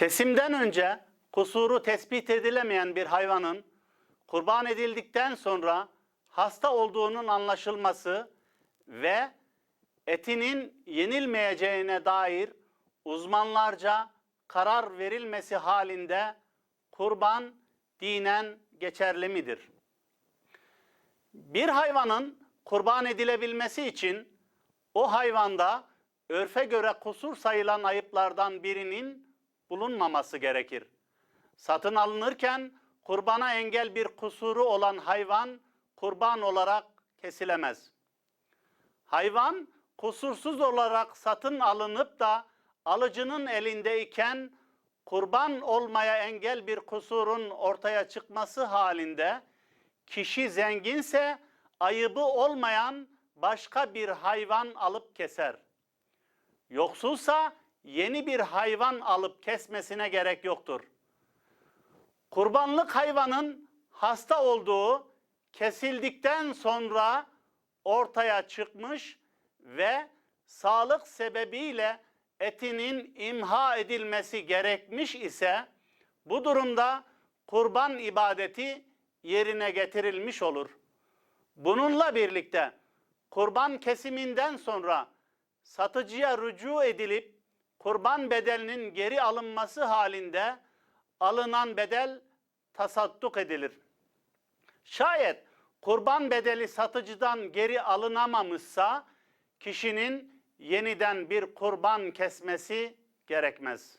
Kesimden önce kusuru tespit edilemeyen bir hayvanın kurban edildikten sonra hasta olduğunun anlaşılması ve etinin yenilmeyeceğine dair uzmanlarca karar verilmesi halinde kurban dinen geçerli midir? Bir hayvanın kurban edilebilmesi için o hayvanda örfe göre kusur sayılan ayıplardan birinin bulunmaması gerekir. Satın alınırken kurbana engel bir kusuru olan hayvan kurban olarak kesilemez. Hayvan kusursuz olarak satın alınıp da alıcının elindeyken kurban olmaya engel bir kusurun ortaya çıkması halinde kişi zenginse ayıbı olmayan başka bir hayvan alıp keser. Yoksulsa yeni bir hayvan alıp kesmesine gerek yoktur. Kurbanlık hayvanın hasta olduğu kesildikten sonra ortaya çıkmış ve sağlık sebebiyle etinin imha edilmesi gerekmiş ise bu durumda kurban ibadeti yerine getirilmiş olur. Bununla birlikte kurban kesiminden sonra satıcıya rücu edilip kurban bedelinin geri alınması halinde alınan bedel tasadduk edilir. Şayet kurban bedeli satıcıdan geri alınamamışsa kişinin yeniden bir kurban kesmesi gerekmez.